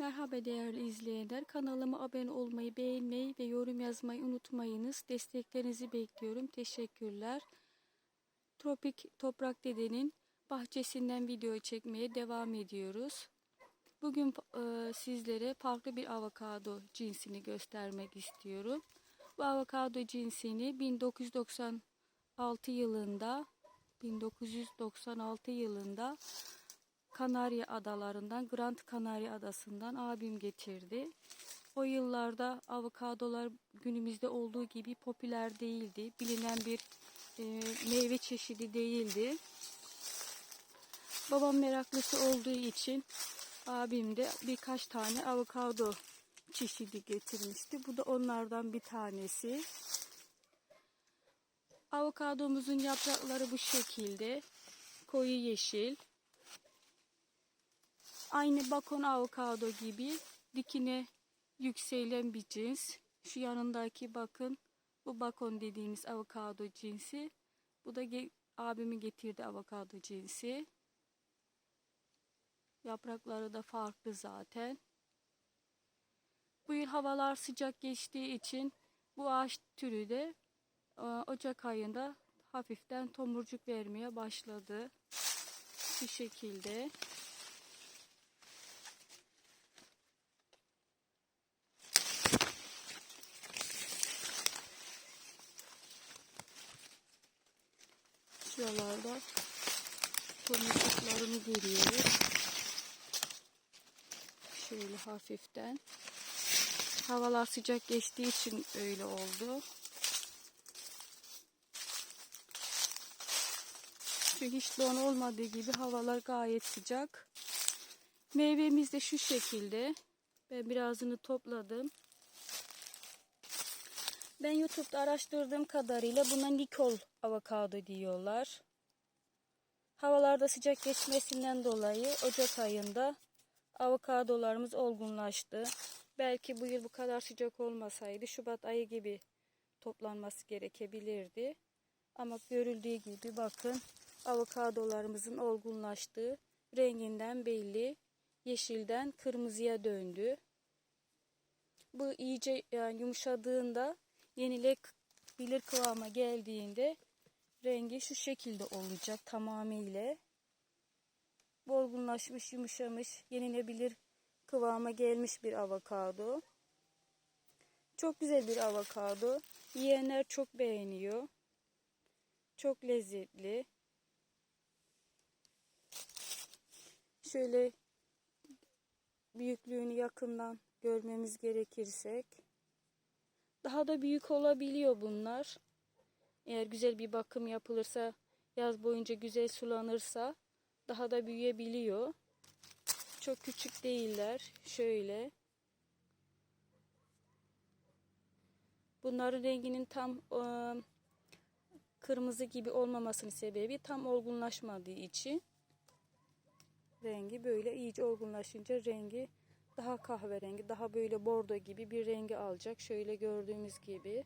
Merhaba değerli izleyenler. Kanalıma abone olmayı, beğenmeyi ve yorum yazmayı unutmayınız. Desteklerinizi bekliyorum. Teşekkürler. Tropik Toprak Dede'nin bahçesinden video çekmeye devam ediyoruz. Bugün e, sizlere farklı bir avokado cinsini göstermek istiyorum. Bu avokado cinsini 1996 yılında 1996 yılında Kanarya Adalarından, Grand Kanarya Adası'ndan abim getirdi. O yıllarda avokadolar günümüzde olduğu gibi popüler değildi. Bilinen bir e, meyve çeşidi değildi. Babam meraklısı olduğu için abim de birkaç tane avokado çeşidi getirmişti. Bu da onlardan bir tanesi. Avokadomuzun yaprakları bu şekilde. Koyu yeşil. Aynı bakon avokado gibi dikine yükselen bir cins. Şu yanındaki bakın bu bakon dediğimiz avokado cinsi. Bu da ge abimin getirdi avokado cinsi. Yaprakları da farklı zaten. Bu yıl havalar sıcak geçtiği için bu ağaç türü de e, Ocak ayında hafiften tomurcuk vermeye başladı. Bu şekilde. Şuralarda tomurcuklarını görüyoruz. Şöyle hafiften. Havalar sıcak geçtiği için öyle oldu. Çünkü hiç don olmadığı gibi havalar gayet sıcak. Meyvemiz de şu şekilde. Ben birazını topladım. Ben YouTube'da araştırdığım kadarıyla buna Nikol avokado diyorlar. Havalarda sıcak geçmesinden dolayı Ocak ayında avokadolarımız olgunlaştı. Belki bu yıl bu kadar sıcak olmasaydı Şubat ayı gibi toplanması gerekebilirdi. Ama görüldüğü gibi bakın avokadolarımızın olgunlaştığı renginden belli. Yeşilden kırmızıya döndü. Bu iyice yani yumuşadığında yenilebilir kıvama geldiğinde rengi şu şekilde olacak tamamıyla. Olgunlaşmış, yumuşamış, yenilebilir kıvama gelmiş bir avokado. Çok güzel bir avokado. Yiyenler çok beğeniyor. Çok lezzetli. Şöyle büyüklüğünü yakından görmemiz gerekirsek daha da büyük olabiliyor bunlar. Eğer güzel bir bakım yapılırsa, yaz boyunca güzel sulanırsa daha da büyüyebiliyor. Çok küçük değiller. Şöyle. Bunların renginin tam e, kırmızı gibi olmamasının sebebi tam olgunlaşmadığı için rengi böyle iyice olgunlaşınca rengi daha kahverengi, daha böyle bordo gibi bir rengi alacak. Şöyle gördüğümüz gibi.